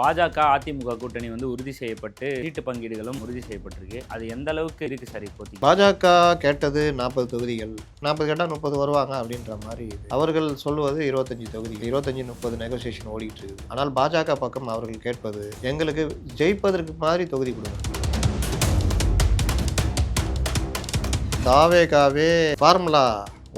பாஜக அதிமுக கூட்டணி வந்து உறுதி செய்யப்பட்டு சீட்டு பங்கீடுகளும் உறுதி செய்யப்பட்டிருக்கு. அது எந்த அளவுக்கு இருக்கு சார் இப்போதைக்கு பாஜக கேட்டது நாற்பது தொகுதிகள். நாற்பது கேட்டால் முப்பது வருவாங்க அப்படின்ற மாதிரி அவர்கள் சொல்லுவது இருபத்தஞ்சு தொகுதி இருபத்தஞ்சி முப்பது நெகோசியேஷன் ஓடிட்டு இருக்கு ஆனால் பாஜக பக்கம் அவர்கள் கேட்பது எங்களுக்கு ஜெயிப்பதற்கு மாதிரி தொகுதி கொடுங்க. தாவேகாவே ஃபார்முலா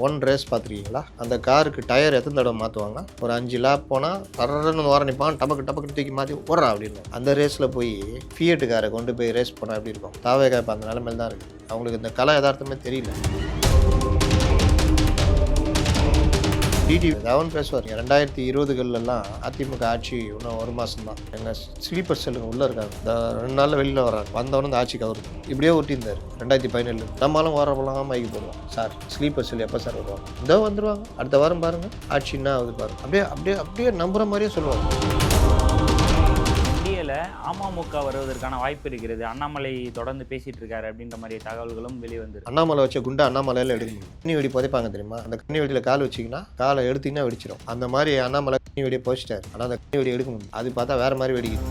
ஒன் ரேஸ் பார்த்துருக்கீங்களா? அந்த காருக்கு டயர் எத்தனை தடவை மாற்றுவாங்க ஒரு அஞ்சு லேப் போனால் தரன்னு ஓர நிற்பான் டபக்கு டபக்கு தூக்கி மாற்றி ஓடுறா அப்படின்னு. அந்த ரேஸில் போய் ஃபியட்டு காரை கொண்டு போய் ரேஸ் போனால் எப்படி இருக்கும்? தாவேகா இப்போ அந்த நிலைமையில் தான் இருக்குது அவங்களுக்கு இந்த கலை யதார்த்தமே தெரியல. டிடி தவன் பேசுவார். ரெண்டாயிரத்தி இருபதுகள்லாம் அதிமுக ஆட்சி இன்னும் ஒரு மாதம் தான் எங்கள் ஸ்லீப்பர் செல்லுங்க உள்ளே இருக்காங்க. இந்த ரெண்டு நாளில் வெளியில் வராங்க வந்தவொடனே இந்த ஆட்சிக்கு அவரு இப்படியே ஒட்டியிருந்தார் ரெண்டாயிரத்தி பதினேழு நம்மளும் வரப்பெல்லாம் மைக்கு போடுவோம். சார் ஸ்லீப்பர் செல் எப்போ சார் வருவாங்க? இதோ வந்துருவாங்க. அடுத்த வாரம் பாருங்கள் ஆட்சின்னா ஆகுது பாருங்க. அப்படியே அப்படியே அப்படியே நம்புற மாதிரியே சொல்லுவாங்க. அமமுக வருவதற்கான வாய்ப்பு இருக்கிறது. அண்ணாமலை தொடர்ந்து பேசிட்டு இருக்காரு அப்படின்ற மாதிரி தகவல்களும் வெளிவந்து அண்ணாமலை வச்ச குண்டை அண்ணாமலையில் எடுக்க முடியும். கண்ணி வெடி புதைப்பாங்க தெரியுமா? அந்த கண்ணி வெடியில் கால் வச்சிங்கன்னா காலை எடுத்தீங்கன்னா வெடிச்சிடும் அந்த மாதிரி அண்ணாமலை கண்ணி வெடியை புதைச்சிட்டாரு. ஆனால் அந்த கண்ணி வெடி எடுக்க முடியும் அது பார்த்தா வேற மாதிரி வெடிக்குது.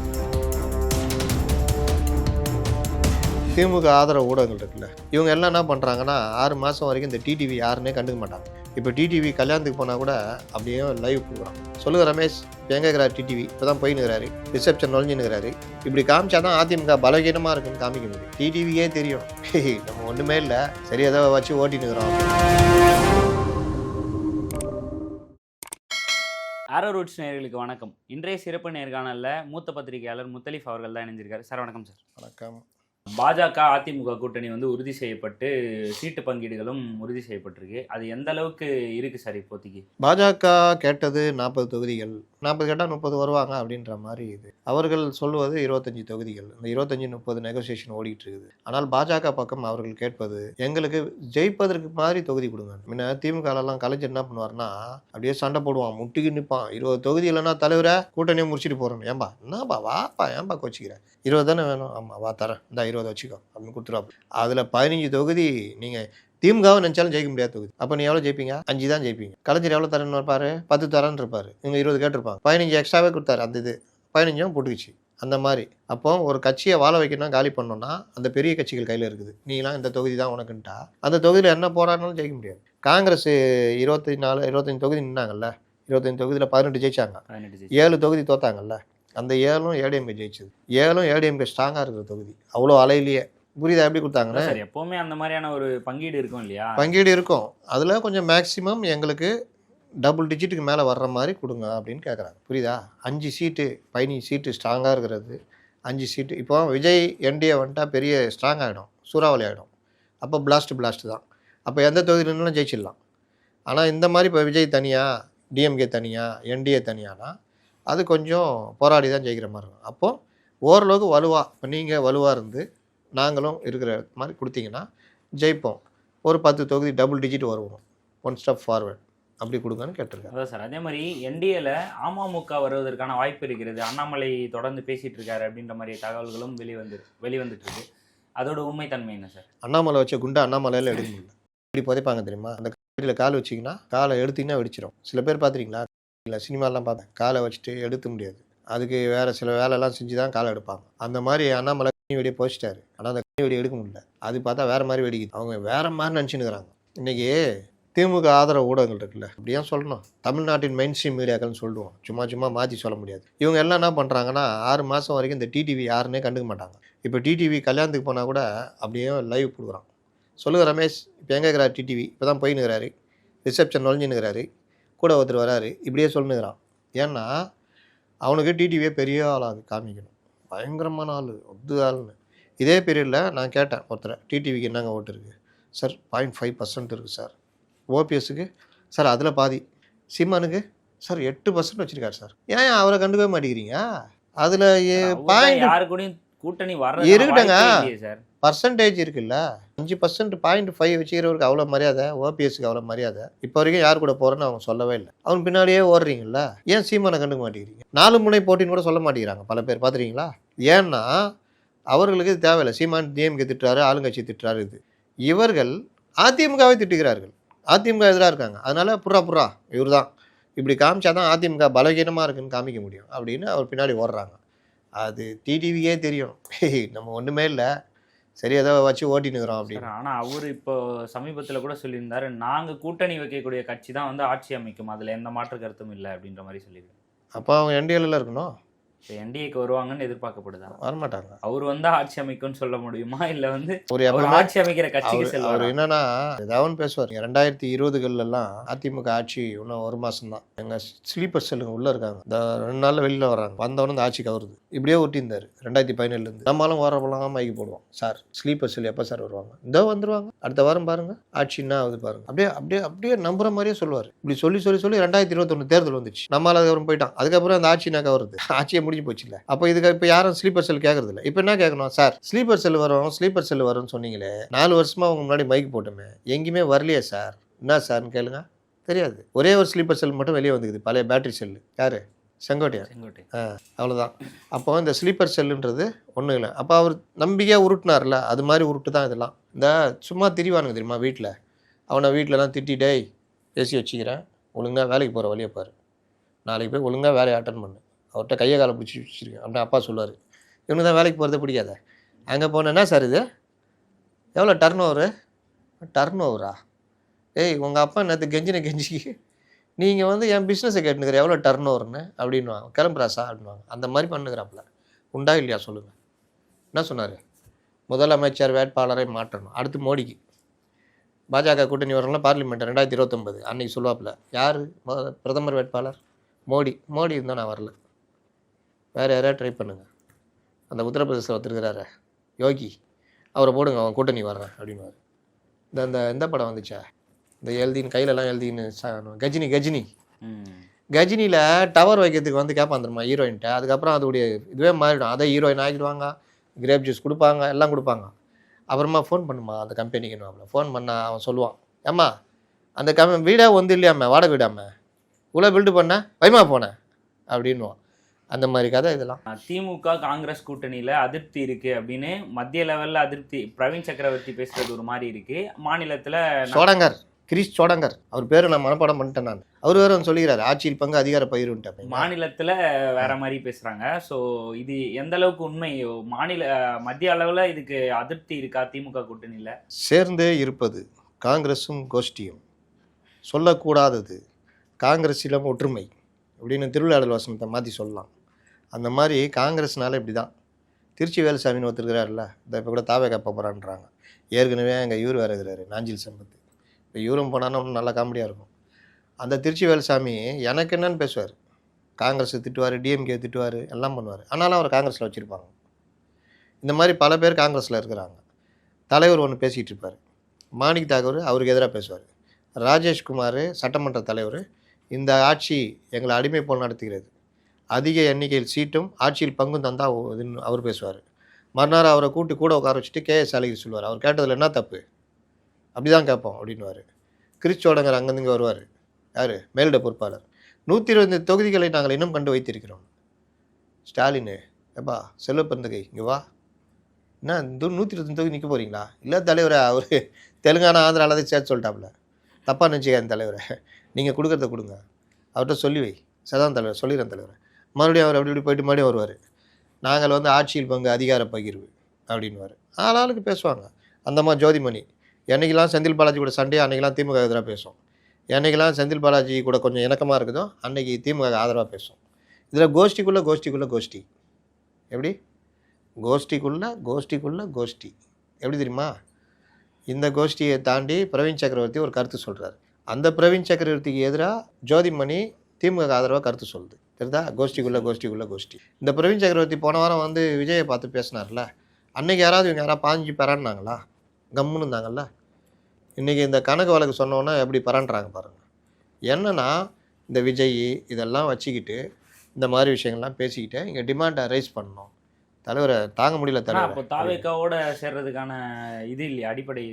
திமுக ஆதரவு ஊடகங்கள் இருக்குல்ல. இவங்க எல்லாம் என்ன பண்ணுறாங்கன்னா ஆறு மாதம் வரைக்கும் இந்த டிடிவி யாருன்னே கண்டுக்க மாட்டாங்க. இப்போ டிடிவி கல்யாணத்துக்கு போனால் கூட அப்படியே லைவ் கொடுக்குறான் சொல்லுங்க ரமேஷ் இப்போ எங்கே இருக்கிறார் டிடிவி இப்போ தான் போயின்னுக்கிறாரு ரிசப்ஷன் நுழைஞ்சுன்னுக்கிறாரு. இப்படி காமிச்சா தான் அதிமுக பலகீனமாக இருக்குன்னு காமிக்க முடியும். டிடிவியே தெரியும். நம்ம ஒன்றுமே இல்லை. சரி ஏதோ வச்சு ஓட்டினுக்கிறோம் ஆரோ ரூட்ஸ் நேயர்களுக்கு வணக்கம். இன்றைய சிறப்பு நேர்காணல்ல மூத்த பத்திரிகையாளர் முத்தலிஃப் அவர்கள் தான் இணைஞ்சிருக்காரு. சார் வணக்கம் சார். வணக்கம். பாஜக அதிமுக கூட்டணி வந்து உறுதி செய்யப்பட்டு சீட்டு பங்கீடுகளும் உறுதி செய்யப்பட்டிருக்கு. அது எந்த அளவுக்கு இருக்கு சார் இப்போதைக்கு? பாஜக கேட்டது நாற்பது தொகுதிகள். நாற்பது கேட்டால் முப்பது வருவாங்க அப்படின்ற மாதிரி இது. அவர்கள் சொல்லுவது இருபத்தஞ்சி தொகுதிகள். இந்த இருபத்தஞ்சி முப்பது நெகோசியேஷன் ஓடிட்டு இருக்குது ஆனால் பாஜக பக்கம் அவர்கள் கேட்பது எங்களுக்கு ஜெயிப்பதற்கு மாதிரி தொகுதி கொடுங்க. முன்ன திமுகலாம் கலைஞர் என்ன பண்ணுவார்னா அப்படியே சண்டை போடுவான். முட்டுக்கு நிற்பான் இருபது தொகுதி இல்லைன்னா தலைவரை கூட்டணியை முடிச்சுட்டு போகிறோம் ஏன்பா? என்னப்பா? வாப்பா ஏன்பா கோச்சிக்கிறேன் இருபது தானே வேணும். ஆமாம் வா தரேன். இந்த இருபது வச்சுக்கோ அப்படின்னு கொடுத்துருவாப்பு அதில் பதினஞ்சு தொகுதி நீங்கள் திமுகவும் நினச்சாலும் ஜெயிக்க முடியாத தொகுதி. அப்போ நீ எவ்வளோ ஜெயிப்பீங்க? அஞ்சு தான் ஜெயிப்பீங்க. கலைஞர் எவ்வளோ தரேன்னு இருப்பாரு பத்து தரேன்னு இருப்பாரு. இவங்க இருபது கேட்டிருப்பாங்க. பதினஞ்சு எக்ஸ்ட்ராவே கொடுத்தாரு. அந்த இது. பதினஞ்சும் போட்டுக்குச்சு. அந்த மாதிரி. அப்போ ஒரு கட்சியை வாழ வைக்கணும் காலி பண்ணோம்னா அந்த பெரிய கட்சிகள் கையில் இருக்குது. நீலாம் இந்த தொகுதி தான் உனக்குன்ட்டா. அந்த தொகுதியில் என்ன போராடினாலும் ஜெயிக்க முடியாது. காங்கிரஸ் இருபத்தி நாலு இருபத்தஞ்சு தொகுதி நின்னாங்கல்ல. இருபத்தஞ்சு தொகுதியில் பதினெட்டு ஜெயிச்சாங்க. ஏழு தொகுதி தோத்தாங்கல்ல. அந்த ஏழும் ஏடிஎம்கே ஜெயிச்சது. ஏழும் ஏடிஎம்கே ஸ்ட்ராங்காக இருக்கிற தொகுதி. அவ்வளோ அலையிலேயே. புரியுதா? எப்படி கொடுத்தாங்கன்னா? எப்பவுமே அந்த மாதிரியான ஒரு பங்கீடு இருக்கும் இல்லையா? பங்கீடு இருக்கும். அதில் கொஞ்சம் மேக்ஸிமம் எங்களுக்கு டபுள் டிஜிட்டுக்கு மேலே வர்ற மாதிரி கொடுங்க அப்படின்னு கேட்குறாங்க புரியுதா? அஞ்சு சீட்டு பதினஞ்சு சீட்டு ஸ்ட்ராங்காக இருக்கிறது. அஞ்சு சீட்டு இப்போ விஜய் என்டிஏ வந்துட்டா பெரிய ஸ்ட்ராங் ஆகிடும் சூறாவளி ஆகிடும் அப்போ பிளாஸ்ட் பிளாஸ்ட் தான். அப்போ எந்த தொகுதியிலும் ஜெயிச்சிடலாம். ஆனால் இந்த மாதிரி இப்போ விஜய் தனியாக டிஎம்கே தனியாக என்டிஏ தனியானா அது கொஞ்சம் போராடி தான் ஜெயிக்கிற மாதிரி இருக்கும். அப்போது ஓரளவுக்கு வலுவாக இப்போ நீங்கள் வலுவாக இருந்து நாங்களும் இருக்கிற மாதிரி கொடுத்தீங்கன்னா ஜெயிப்போம். ஒரு பத்து தொகுதி டபுள் டிஜிட் வருவோம். ஒன் ஸ்டெப் ஃபார்வர்ட் அப்படி கொடுங்கன்னு கேட்டிருக்காரு. அதான் சார். அதே மாதிரி என்டிஏல அமமுக வருவதற்கான வாய்ப்பு இருக்கிறது. அண்ணாமலை தொடர்ந்து பேசிட்டு இருக்காரு அப்படின்ற மாதிரி தகவல்களும் வெளிவந்து வெளிவந்துட்டு இருக்கு. அதோட உண்மைத்தன்மை என்ன சார்? அண்ணாமலை வச்ச குண்டை அண்ணாமலையில் எடுக்க முடியல. இப்படி புதைப்பாங்க தெரியுமா? அந்த கடையில் கால் வச்சிங்கன்னா காலை எடுத்தீங்கன்னா வெடிச்சிடும் சில பேர் பார்த்துருக்கீங்களா இல்லை சினிமாலாம் பார்த்தேன். காலை வச்சுட்டு எடுக்க முடியாது. அதுக்கு வேறு சில வேலைலாம் செஞ்சு தான் காலை எடுப்பாங்க. அந்த மாதிரி அண்ணாமலை கண்ணி வெடியை போச்சிட்டாரு ஆனால் அந்த கண்ணி வெடி எடுக்க முடியல. அது பார்த்தா வேறு மாதிரி வெடிக்குது. அவங்க வேறு மாதிரி நினச்சினுக்கிறாங்க இன்றைக்கி திமுக ஆதரவு ஊடகங்கள் இருக்குல்ல? அப்படியே சொல்லணும்? தமிழ்நாட்டின் மெயின் ஸ்ட்ரீம் மீடியாக்கள்னு சொல்லுவோம். சும்மா சும்மா மாற்றி சொல்ல முடியாது. இவங்க எல்லாம் என்ன பண்ணுறாங்கன்னா ஆறு மாதம் வரைக்கும் இந்த டிடிவி யாருன்னே கண்டுக்க மாட்டாங்க. இப்போ டிடிவி கல்யாணத்துக்கு போனால் கூட அப்படியே லைவ் கொடுக்குறான் சொல்லுங்க ரமேஷ் இப்போ எங்கே இருக்கிறார் டிடிவி இப்போ தான் போயின்னுக்கிறாரு ரிசப்ஷன் நுழைஞ்சுன்னுக்கிறாரு கூட ஒருத்தர் வராரு இப்படியே சொல்லுங்கிறான் ஏன்னா அவனுக்கு டிடிவியே பெரிய ஆளாக காமிக்கணும். பயங்கரமான ஆள் ஒத்து ஆள்னு இதே பீரியடில் நான் கேட்டேன் ஒருத்தரை டிடிவிக்கு என்னங்க ஓட்டு இருக்குது சார் பாயிண்ட் ஃபைவ் பர்சன்ட் இருக்குது சார். ஓபிஎஸ்க்கு? சார் அதில் பாதி. சீமானுக்கு? சார் எட்டு பர்சன்ட் வச்சுருக்காரு சார். ஏன் அவரை கண்டுக்கவே மாட்டேங்கிறீங்க? அதில் பாயிண்ட் யாரு கூடயும் கூட்டணி வர இருக்கட்டுங்க. சார். பர்சன்டேஜ் இருக்குல்ல. அஞ்சு பர்சன்ட் பாயிண்ட் ஃபைவ் வச்சுக்கிறவருக்கு அவ்வளோ மரியாதை ஓபிஎஸ்க்கு அவ்வளோ மரியாதை. இப்போ வரைக்கும் யார் கூட போகிறேன்னு அவங்க சொல்லவே இல்லை. அவன் பின்னாடியே ஓடுறீங்கல்ல. ஏன் சீமானை கண்டுக்க மாட்டேங்கிறீங்க? நாலு முனை போட்டின்னு கூட சொல்ல மாட்டேங்கிறாங்க பல பேர். பார்த்துறீங்களா ஏன்னா அவர்களுக்கு இது தேவையில்லை. சீமான் டிஎம்கே திட்டுறாரு ஆளுங்கட்சி திட்டுறாரு இது. இவர்கள் அதிமுகவை திட்டுகிறார்கள். அதிமுக எதிராக இருக்காங்க. அதனால புறா புறா இவர் தான் இப்படி காமிச்சா தான் அதிமுக பலகீனமாக இருக்குன்னு காமிக்க முடியும் அப்படின்னு அவர் பின்னாடி ஓடுறாங்க. அது டிடிவிக்கே தெரியும். நம்ம ஒன்றுமே இல்லை. சரி ஏதோ வச்சு ஓட்டினுக்கிறோம் அப்படின்னு. சார் ஆனா அவர் இப்போ சமீபத்துல கூட சொல்லியிருந்தாரு நாங்க கூட்டணி வைக்கக்கூடிய கட்சி தான் வந்து ஆட்சி அமைக்கும். அதுல எந்த மாற்று கருத்தும் இல்லை. அப்படின்ற மாதிரி சொல்லியிருக்காரு. அப்போ அவங்க என்டிஎல்ல இருக்கணும். என்டிஏக்கு வருவாங்கன்னு எதிர்பார்க்கப்படுதா? வரமாட்டாங்க. அவர் வந்து ஆட்சி அமைக்கும்னு சொல்ல முடியுமா? இல்ல வந்து ஒரு ஆட்சி அமைக்கிற கட்சிக்கு செல்வார்? என்னன்னா ஏதாவது பேசுவார். ரெண்டாயிரத்தி இருபதுகள்லாம் அதிமுக ஆட்சி இன்னும் ஒரு மாசம் தான் எங்க ஸ்லீப்பர் செல்லுங்க உள்ள இருக்காங்க. இந்த ரெண்டு நாள்ல வெளியில வராங்க வந்தவொடனே இந்த ஆட்சி கவருது. இப்படியே ஒட்டியிருந்தாரு ரெண்டாயிரத்தி பதினேழுல இருந்து. நம்மளும் வரப்போலாம் மைக்கு போடுவோம். சார் ஸ்லீப்பர் செல் எப்போ சார் வருவாங்க? இதோ வந்துருவாங்க. அடுத்த வாரம் பாருங்க. ஆட்சி என்ன ஆகுது பாருங்க. அப்படியே அப்படியே அப்படியே நம்புற மாதிரியே சொல்லுவார். இப்படி சொல்லி சொல்லி சொல்லி ரெண்டாயிரத்தி இருபத்தொன்னு தேர்தல் வந்துச்சு. நம்மளால அதுக்கப்புறம் போயிட்டான். அதுக்கப்புறம் அந்த ஆட்சி என்ன கவருது? ஆட்சியே முடிஞ்சு போச்சு இல்ல அப்போ இதுக்கு இப்போ யாரும் ஸ்லீப்பர் செல் கேட்கறது இல்லை இப்போ என்ன கேட்கணும் சார் ஸ்லீப்பர் செல் வரும் ஸ்லீப்பர் செல் வரும்னு சொன்னீங்களே நாலு வருஷமா உங்க முன்னாடி மைக் போட்டோமே எங்கேயுமே வரலையே சார். என்ன சார்னு கேளுங்க. தெரியாது. ஒரே ஒரு ஸ்லீப்பர் செல் மட்டும் வெளியே வந்துக்குது பழைய பேட்டரி செல்லு யாரு? செங்கோட்டையன் செங்கோட்டை. அவ்வளோதான் அப்போ இந்த ஸ்லீப்பர் செல்லுன்றது ஒன்றும் இல்லை. அப்போ அவர் நம்பிக்கையாக உருட்டினார்ல அது மாதிரி உருட்டு தான் இதெல்லாம். இந்த சும்மா திரிவானுங்க தெரியுமா வீட்டில் அவனை வீட்டிலலாம் திட்டி டேய் பேசி வச்சுக்கிறேன் ஒழுங்காக வேலைக்கு போகிற வழியை பாரு. நாளைக்கு போய் ஒழுங்காக வேலையை அட்டன் பண்ணு. அவர்கிட்ட கையை காலை பிடிச்சி வச்சுருக்கேன். அப்படின்னு அப்பா சொல்லுவார் இவனுக்கு தான் வேலைக்கு போகிறதே பிடிக்காத. அங்கே போனேன்னா சார் இது? எவ்வளோ டர்ன் ஓவரு டர்ன் ஓவரா ஏய் உங்கள் அப்பா நேற்று கெஞ்சின கெஞ்சி நீங்கள் வந்து என் பிஸ்னஸை கேட்டுனுக்கிற எவ்வளோ டர்ன் ஓவர்னு அப்படின்வாங்க கிளம்புறாசா அப்படின்வாங்க அந்த மாதிரி பண்ணுகிறாப்புல. உண்டா இல்லையா? சொல்லுங்கள் என்ன சொன்னார்? முதலமைச்சர் வேட்பாளரை மாற்றணும். அடுத்து மோடிக்கு. பாஜக கூட்டணி வரலாம் பார்லிமெண்ட் ரெண்டாயிரத்தி இருபத்தொம்பது அன்னைக்கு சொல்லுவாப்பில். யார்? பிரதமர் வேட்பாளர்? மோடி. மோடி இருந்தால் நான் வரல. வேறு யாராவது ட்ரை பண்ணுங்கள் அந்த உத்தரப்பிரதேசத்தில் ஒருத்தருக்கிறாரு யோகி. அவரை போடுங்க அவன் கூட்டணி வர்றேன் அப்படின்னு இந்த இந்த எந்த படம் வந்துச்சா? இந்த எழுதின்னு கையிலலாம் எழுதின்னு கஜினி கஜினி. கஜினியில் டவர் வைக்கிறதுக்கு வந்து கேட்பான் தெரியுமா ஹீரோயின்ட்ட அதுக்கப்புறம் அதோடைய இதுவே மாறிடும். அதை ஹீரோயின் ஆக்கிடுவாங்க கிரேப் ஜூஸ் கொடுப்பாங்க எல்லாம் கொடுப்பாங்க. அப்புறமா ஃபோன் பண்ணுமா அந்த கம்பெனிக்கு அவளை ஃபோன் பண்ணா அவன் சொல்லுவான் ஏம்மா அந்த கம் வீடே வந்து இல்லையாம்மா வாடகை வீடாம இவ்வளோ பில்டு பண்ண வைமா போனேன் அப்படின்னுவான். அந்த மாதிரி கதை இதெல்லாம். திமுக காங்கிரஸ் கூட்டணியில அதிருப்தி இருக்கு அப்படின்னு மத்திய லெவல்ல அதிருப்தி பிரவீன் சக்கரவர்த்தி பேசுறது ஒரு மாதிரி இருக்கு. மாநிலத்துல சோடங்கர் கிரீஷ் சோடங்கர் அவர் பேரை நான் மனப்பாடம் பண்ணிட்டேன் நான். அவர் வேற வந்து சொல்லிக்கிறாரு ஆட்சியில் பங்கு அதிகார பயிருன்ட்டு மாநிலத்துல வேற மாதிரி பேசுறாங்க. சோ இது எந்த அளவுக்கு உண்மை? மாநில மத்திய அளவுல இதுக்கு அதிருப்தி இருக்கா திமுக கூட்டணியில? சேர்ந்தே இருப்பது காங்கிரஸும் கோஷ்டியும். சொல்லக்கூடாதது காங்கிரஸிலும் ஒற்றுமை அப்படின்னு திருவிழாடல் வசனத்தை மாற்றி சொல்லலாம். அந்த மாதிரி காங்கிரஸ்னால இப்படி தான் திருச்சி வேலுசாமின்னு ஒத்துருக்கிறாருல்ல இந்த இப்போ கூட தாவே கப்ப போகிறான்றாங்க ஏற்கனவே எங்கள் இவர் வேறு இருக்கிறாரு நாஞ்சில் சம்பத்து இப்போ இவரும் போனாலும் இன்னும் நல்லா காமெடியாக இருக்கும். அந்த திருச்சி வேலுசாமி எனக்கு என்னன்னு பேசுவார். காங்கிரஸ் திட்டுவார் டிஎம்கே திட்டுவார் எல்லாம் பண்ணுவார். ஆனாலும் அவர் காங்கிரஸில் வச்சுருப்பாங்க. இந்த மாதிரி பல பேர் காங்கிரஸில் இருக்கிறாங்க. தலைவர் ஒன்று பேசிகிட்டு இருப்பார். மாணிக் தாகூர் அவருக்கு எதிராக பேசுவார். ராஜேஷ்குமார் சட்டமன்ற தலைவர். இந்த ஆட்சி எங்களை அடிமை போல் நடத்துகிறது. அதிக எண்ணிக்கையில் சீட்டும் ஆட்சியில் பங்கும் தந்தால் இதுன்னு அவர் பேசுவார். மறுநாள் அவரை கூட்டி கூட உட்கார வச்சுட்டு கேஎஸ் அழகிரி சொல்லுவார். அவர் கேட்டதில் என்ன தப்பு? அப்படி தான் கேட்போம் அப்படின்னுவார். கிறிஸ்டோடங்கர் அங்கேருந்து வருவார். யார்? மேலிட பொறுப்பாளர். நூற்றி இருபது தொகுதிகளை நாங்கள் இன்னும் கண்டு வைத்திருக்கிறோம். ஸ்டாலின் ஏப்பா செல்வப்பந்தகை இங்கே வா. என்ன இந்த நூற்றி இருபத்தஞ்சு தொகுதி நிற்க போகிறீங்களா இல்லை தலைவரை? அவர் தெலுங்கானா ஆந்திராவில் தான் சேர்த்து சொல்லிட்டாப்புல. தப்பாக நினச்சிக்காத தலைவரை. நீங்கள் கொடுக்குறத கொடுங்க. அவர்கிட்ட சொல்லி வை. சதான் தலைவர் சொல்லிடுறேன் தலைவரை. மறுபடியும் அவர் அப்படி இப்படி போயிட்டு மறுபடியும் வருவார். நாங்கள் வந்து ஆட்சியில் பங்கு அதிகார பகிர்வு அப்படின்னுவார். ஆளாளுக்கு பேசுவாங்க. அந்த மாதிரி ஜோதிமணி. என்னைக்கெல்லாம் செந்தில் பாலாஜி கூட சண்டே அன்றைக்கெல்லாம் திமுக எதிராக பேசும் என்றைக்கெல்லாம் செந்தில் பாலாஜி கூட கொஞ்சம் இணக்கமாக இருக்குதோ அன்னைக்கு திமுக ஆதரவாக பேசும் இதில் கோஷ்டிக்குள்ளே கோஷ்டிக்குள்ளே கோஷ்டி. எப்படி? கோஷ்டிக்குள்ளே கோஷ்டிக்குள்ளே கோஷ்டி. எப்படி தெரியுமா? இந்த கோஷ்டியை தாண்டி பிரவீன் சக்கரவர்த்தி ஒரு கருத்து சொல்கிறார் அந்த பிரவீன் சக்கரவர்த்திக்கு எதிராக ஜோதிமணி திமுக ஆதரவாக கருத்து சொல்லுது. தெரியுதா கோஷ்டிக்குள்ளே கோஷ்டிக்குள்ளே கோஷ்டி. இந்த பிரவீன் சக்கரவர்த்தி போன வாரம் வந்து விஜயை பார்த்து பேசினார்ல. அன்னைக்கு யாராவது இவங்க யாராவது பாஞ்சு பெறான்னாங்களா கம்முன்னு இருந்தாங்கல்ல. இன்றைக்கி இந்த கணக்கு வழக்கு சொன்னோன்னா எப்படி பரண்டுறாங்க பாருங்கள் என்னன்னா இந்த விஜய் இதெல்லாம் வச்சுக்கிட்டு இந்த மாதிரி விஷயங்கள்லாம் பேசிக்கிட்டு இங்கே டிமாண்டை ரைஸ் பண்ணணும். தலைவரை தாங்க முடியல ஆனா அப்போ தலைவர் தாவேக்காவோட சேர்றதுக்கான இது இல்லையா? அடிப்படை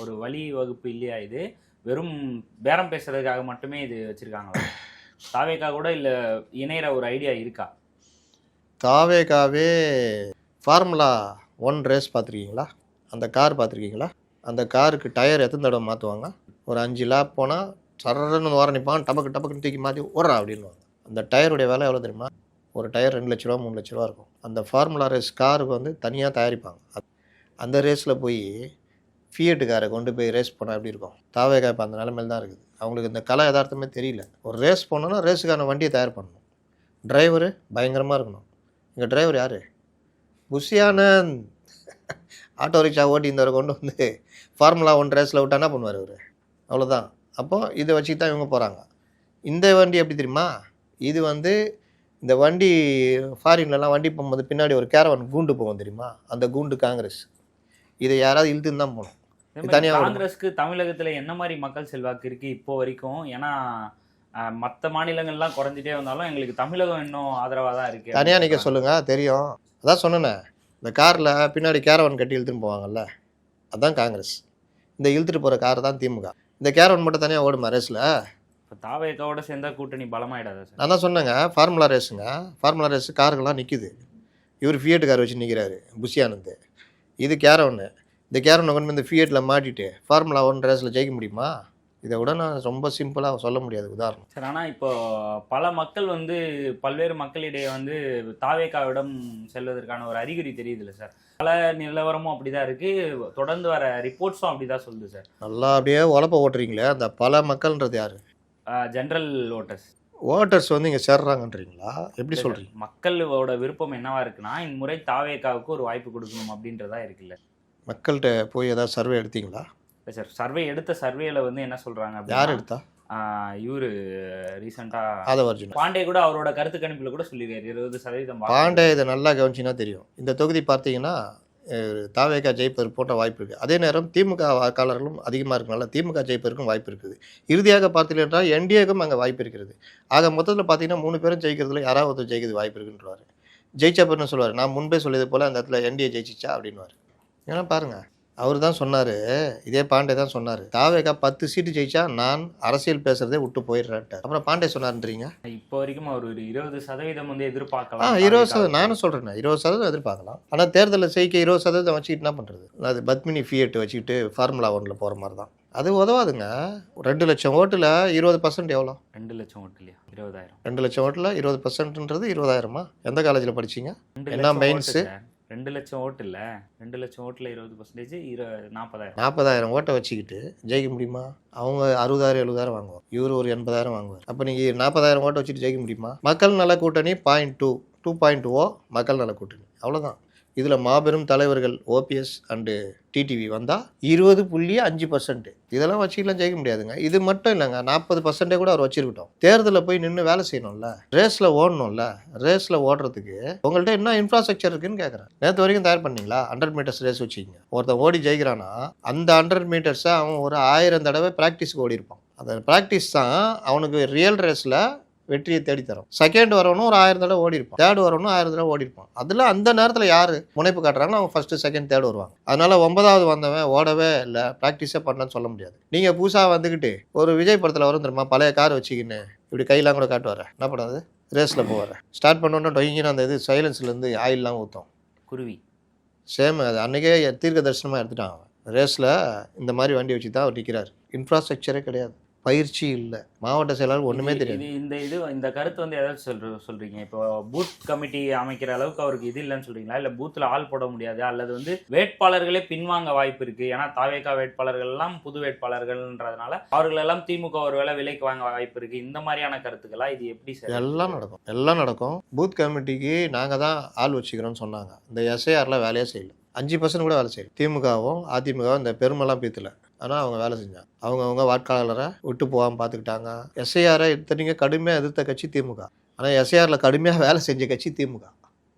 ஒரு வழி வகுப்பு இல்லையா இது? வெறும் பேரம் பேசுறதுக்காக மட்டுமே இது வச்சிருக்காங்களா தாவேக்கா கூட இல்ல இணையற ஒரு ஐடியா இருக்கா? தாவேகாவே ஃபார்முலா ஒன் ரேஸ் பார்த்துருக்கீங்களா? அந்த கார் பார்த்துருக்கீங்களா? அந்த காருக்கு டயர் எத்தனை தடவை மாற்றுவாங்க ஒரு அஞ்சு லேப் போனால் சரன்னு ஓர நிற்பான் டபக்கு டபக்குன்னு தூக்கி மாற்றி ஓடுறா அப்படின்னுவாங்க. அந்த டயருடைய விலை எவ்வளோ தெரியுமா? ஒரு டயர் ரெண்டு லட்ச ரூபா மூணு லட்ச ரூபா இருக்கும். அந்த ஃபார்முலா ரேஸ் காருக்கு வந்து தனியாக தயாரிப்பாங்க. அந்த ரேஸில் போய் ஃபியட்டுக்காரை கொண்டு போய் ரேஸ் போனால் எப்படி இருக்கும்? தாவேகா இப்போ அந்த நிலைமையில் தான் இருக்குது. அவங்களுக்கு இந்த கலை யதார்த்தமே தெரியல. ஒரு ரேஸ் போனோன்னா ரேஸுக்கான வண்டியை தயார் பண்ணணும். டிரைவரு பயங்கரமாக இருக்கணும். இங்கே டிரைவர் யார்? புஷியானந்த் ஆட்டோ ரிக்ஷா ஓட்டி இந்த கொண்டு வந்து ஃபார்முலா ஒன் ரேஸில் விட்டா என்ன பண்ணுவார் அவர் அவ்வளோதான் அப்போது இதை வச்சு தான் இவங்க போகிறாங்க இந்த வண்டி எப்படி தெரியுமா? இது வந்து இந்த வண்டி ஃபாரின்லலாம் வண்டி போகும்போது பின்னாடி ஒரு கேரவன் கூண்டு போகும் தெரியுமா? அந்த கூண்டு காங்கிரஸ் இதை யாராவது இழுத்துன்னு தான் போகணும். காங்கிரஸ்க்கு தமிழகத்துல என்ன மாதிரி மக்கள் செல்வாக்கு இருக்கு இப்போ வரைக்கும்? ஏன்னா மத்த மாநிலங்கள்லாம் குறைஞ்சிட்டே வந்தாலும் எங்களுக்கு தமிழகம் இன்னும் ஆதரவா தான் இருக்கு. தனியாக நிற்க சொல்லுங்கள் தெரியும். அதான் சொன்னேனே. இந்த காரில் பின்னாடி கேரவன் கட்டி இழுத்துன்னு போவாங்கல்ல? அதான் காங்கிரஸ். இந்த இழுத்துட்டு போகிற கார் தான் திமுக. இந்த கேரவன் மட்டும் தனியாக ஓடுமா ரேஸில்? இப்போ தாவேக்காவோட சேர்ந்தா கூட்டணி பலமாயிடாதா சார்? நான் தான் சொன்னேங்க. ஃபார்முலா ரேஸுங்க. ஃபார்முலா ரேஸு காருங்கெல்லாம் நிற்கிது இவர் ஃபியட் கார் வச்சு நிற்கிறாரு புஷியானந்த். இது கேரவனு. இந்த கேரவனை கொண்டு இந்த ஃபியட்டில் மாட்டிட்டு ஃபார்முலா ஒன் ரேஸில் ஜெயிக்க முடியுமா? இதை விட நான் ரொம்ப சிம்பிளாக சொல்ல முடியாது உதாரணம். சார் ஆனா இப்போ பல மக்கள் வந்து பல்வேறு மக்களிடையே வந்து தாவேக்காவிடம் செல்வதற்கான ஒரு அறிகுறி தெரியுதுல்ல சார். பல நிலவரமும் அப்படிதான் இருக்கு. தொடர்ந்து வர ரிப்போர்ட்ஸும் அப்படிதான் சொல்லுது சார். நல்லா அப்படியே உழப்ப ஓட்டுறீங்களே அந்த பல மக்கள்ன்றது யார்? ஜென்ரல் ஓட்டர்ஸ் ஓட்டர்ஸ் வந்து இங்கே சேர்றாங்கன்றீங்களா? எப்படி சொல்கிறீங்க மக்களோட விருப்பம் என்னவா இருக்குன்னா இம்முறை தாவேக்காவுக்கு ஒரு வாய்ப்பு கொடுக்கணும் அப்படின்றதா இருக்குல்ல. மக்கள்கிட்ட போய் ஏதாவது சர்வே எடுத்தீங்களா? இல்ல சார் சர்வே எடுத்த சர்வேல வந்து என்ன சொல்றாங்க யார் எடுத்தா? இவரு ரீசெண்டா ஆதவ அர்ஜுனா பாண்டே கூட அவரோட கருத்து கணிப்புல கூட சொல்லிருக்காரு இருபது சதவீதம். பாண்டே இதை நல்லா கவனிச்சின்னா தெரியும். இந்த தொகுதி பார்த்தீங்கன்னா தாவேகா ஜெயிப்பதற்கு போட்ட வாய்ப்பு இருக்குது அதே நேரம் திமுக வாக்காளர்களும் அதிகமாக இருக்கனால திமுக ஜெயிப்பதற்கும் வாய்ப்பு இருக்குது. இறுதியாக பார்த்தீர்கள் என்றால் என்டிஏக்கும் அங்கே வாய்ப்பு இருக்கிறது. ஆக மொத்தத்தில் பார்த்தீங்கன்னா மூணு பேரும் ஜெயிக்கிறதுல யாராவது ஒருத்தர் ஜெயிக்கிறது வாய்ப்பு இருக்குன்றவாரு ஜெயிச்ச பேர்னு சொல்லுவார் நான் முன்பே சொல்லியது போல் அந்த இடத்துல என்டிஏ ஜெயிச்சிச்சா அப்படின்னுவார். ஏன்னா பாருங்க அவர் தான் சொன்னார் இதே பாண்டே தான் சொன்னார். தாவேகா பத்து சீட்டு ஜெயிச்சா நான் அரசியல் பேசுறதே விட்டு போயிடுறேன்ட்டார். அப்புறம் பாண்டே சொன்னார்ன்றீங்க? இப்போ வரைக்கும் அவர் ஒரு இருபது சதவீதம் வந்து ஆ எதிர்பார்க்கலாம் இருபது சதவீதம் நானும் சொல்கிறேன் இருபது சதவீதம் எதிர்பார்க்கலாம். ஆனால் தேர்தலில் ஜெயிக்க இருபது சதவீதம் வச்சுக்கிட்டு என்ன பண்ணுறது அது பத்மினி ஃபியட் வச்சுக்கிட்டு ஃபார்முலா ஒன்றில் போகிற மாதிரி தான் அது உதவாதுங்க. ரெண்டு லட்சம் ஓட்டில் இருபது பர்சன்ட் எவ்வளோ? ரெண்டு லட்சம் ஓட்டு இல்லையா இருபதாயிரம். ரெண்டு லட்சம் ஓட்டில் இருபது பர்சன்ட்ன்றது இருபதாயிரமா? எந்த காலேஜில் படிச்சீங்க? என்ன சார். ரெண்டு லட்சம் ஓட்டு இல்லை. ரெண்டு லட்சம் ஓட்டில் இருபது பர்சன்டேஜ் இரு நாற்பதாயிரம் நாற்பதாயிரம் ஓட்டை வச்சுக்கிட்டு ஜெயிக்க முடியுமா? அவங்க அறுபதாயிரம் எழுபதாயிரம் வாங்குவார் இவர் ஒரு எண்பதாயிரம் வாங்குவார். அப்போ நீங்கள் நாற்பதாயிரம் ஓட்டை வச்சுட்டு ஜெயிக்க முடியுமா? மக்கள் நல கூட்டணி பாயிண்ட் டூ டூ பாயிண்ட் ஓ மக்கள் நல கூட்டணி. அவ்வளோதான் இதில் மாபெரும் தலைவர்கள் ஓபிஎஸ் அண்டு டிடிவி வந்தால் இருபது புள்ளி அஞ்சு பர்சன்ட் இதெல்லாம் வச்சுக்கலாம் ஜெயிக்க முடியாதுங்க. இது மட்டும் இல்லைங்க நாற்பது பர்சன்டே கூட அவர் வச்சிருக்கட்டும். தேர்தலில் போய் நின்று வேலை செய்யணும்ல ரேஸில் ஓடணும்ல ரேஸில் ஓடுறதுக்கு உங்கள்கிட்ட என்ன இன்ஃப்ராஸ்ட்ரக்சர் இருக்குன்னு கேட்குறேன் நேற்று வரைக்கும் தயார் பண்ணீங்களா? ஹண்ட்ரட் மீட்டர்ஸ் ரேஸ் வச்சுக்கிங்க. ஒருத்தன் ஓடி ஜெயிக்கிறான்னா அந்த ஹண்ட்ரட் மீட்டர்ஸை அவன் ஒரு ஆயிரம் தடவை ப்ராக்டிஸ்க்கு ஓடி இருப்பான் அந்த ப்ராக்டிஸ் தான் அவனுக்கு ரியல் ரேஸில் வெற்றியை தேடித்தரும். செகண்ட் வரவனும் ஒரு ஆயிரம் தடவை ஓடி இருப்பான் தேர்ட் வரவனும் ஆயிரம் தடவை ஓடி இருப்பான் அதில் அந்த நேரத்தில் யார் முனைப்பு காட்டுறாங்களோ அவங்க ஃபஸ்ட்டு செகண்ட் தேர்ட் வருவாங்க. அதனால ஒன்பதாவது வந்தவன் ஓடவே இல்லை ப்ராக்டிஸே பண்ணலன்னு சொல்ல முடியாது. நீங்கள் புதுசாக வந்துக்கிட்டு ஒரு விஜய் படத்தில் வரும் தெரியுமா? பழைய கார் வச்சுக்கின்னு இப்படி கையெல்லாம் கூட காட்டுவார். என்ன பண்ணாது ரேஸில் போவார். ஸ்டார்ட் பண்ணோன்னே டொங்கின்னு அந்த இது சைலன்ஸ்லேருந்து ஆயிலெலாம் ஊற்றும் குருவி. சேம் அது. அன்றைக்கே தீர்க்க தரிசனமாக எடுத்துட்டான் அவன். ரேஸில் இந்த மாதிரி வண்டி வச்சு தான் அவர் நிற்கிறார் இன்ஃப்ராஸ்ட்ரக்சரே கிடையாது. பயிற்சி இல்லை. மாவட்ட செயலாளர் ஒன்றுமே தெரியாது. இந்த இது இந்த கருத்து வந்து ஏதாச்சும் சொல்ற சொல்றீங்க? இப்போ பூத் கமிட்டி அமைக்கிற அளவுக்கு அவருக்கு இது இல்லைன்னு சொல்றீங்களா? இல்ல பூத்ல ஆள் போட முடியாது? அல்லது வந்து வேட்பாளர்களே பின்வாங்க வாய்ப்பு இருக்கு. ஏன்னா தாவேகா வேட்பாளர்கள் எல்லாம் புது வேட்பாளர்கள்ன்றதுனால அவர்கள் எல்லாம் திமுக ஒருவேளை விலைக்கு வாங்க வாய்ப்பு இருக்கு. இந்த மாதிரியான கருத்துக்களா? இது எப்படி சார்? எல்லாம் நடக்கும். எல்லாம் நடக்கும். பூத் கமிட்டிக்கு நாங்கள் தான் ஆள் வச்சுக்கிறோம்னு சொன்னாங்க. இந்த எஸ்ஐஆரில் வேலையே செய்யல. அஞ்சு பர்சன்ட் கூட வேலை செய்யல. திமுகவும் அதிமுகவும் இந்த பெருமெல்லாம் பீத்தல. ஆனால் அவங்க வேலை செஞ்சாங்க அவங்கவுங்க வாக்காளரை விட்டு போகாமல் பார்த்துக்கிட்டாங்க எஸ்ஐஆரை இத்தனைக்கும் கடுமையாக எதிர்த்த கட்சி திமுக. ஆனால் எஸ்ஐஆரில் கடுமையாக வேலை செஞ்ச கட்சி திமுக.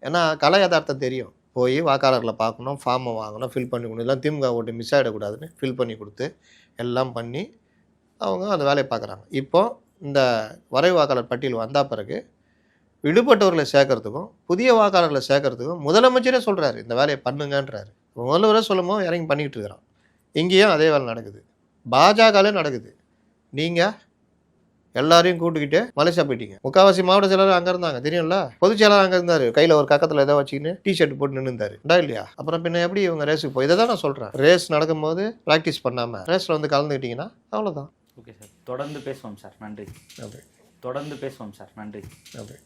ஏன்னா கலை யதார்த்தம் தெரியும். போய் வாக்காளர்களை பார்க்கணும் ஃபார்மை வாங்கணும் ஃபில் பண்ணி கொடுக்கணும் எல்லாம் திமுக ஓட்டு மிஸ் ஆகிடக்கூடாதுன்னு ஃபில் பண்ணி கொடுத்து எல்லாம் பண்ணி அவங்க அந்த வேலையை பார்க்குறாங்க. இப்போ இந்த வரைவு வாக்காளர் பட்டியல் வந்த பிறகு விடுபட்டவர்களை சேர்க்கறதுக்கும் புதிய வாக்காளர்களை சேர்க்கறதுக்கும் முதலமைச்சரே சொல்கிறாரு இந்த வேலையை பண்ணுங்கன்றாரு. முதல்வரே சொல்லும் போது இறங்கி பண்ணிக்கிட்டு இருக்கிறான். இங்கேயும் அதே வேலை நடக்குது. பாஜகலே நடக்குது. நீங்கள் எல்லாரையும் கூட்டுக்கிட்டு மலேசியா போயிட்டீங்க. முக்காவாசி மாவட்ட செயலாளர் அங்கே இருந்தாங்க தெரியும்ல? பொதுச் செயலாளர் அங்கே இருந்தார். கையில் ஒரு கக்கத்தில் ஏதோ வச்சுக்கின்னு டிஷர்ட் போட்டு நின்று இருந்தாரு டா இல்லையா? அப்புறம் பின்ன எப்படி இவங்க ரேஸுக்கு போய் இதை தான் நான் சொல்கிறேன் ரேஸ் நடக்கும்போது ப்ராக்டிஸ் பண்ணாமல் ரேஸில் வந்து கலந்துக்கிட்டீங்கன்னா அவ்வளோதான் ஓகே சார். தொடர்ந்து பேசுவோம் சார். நன்றி. நன்றி. தொடர்ந்து பேசுவோம் சார். நன்றி. நன்றி.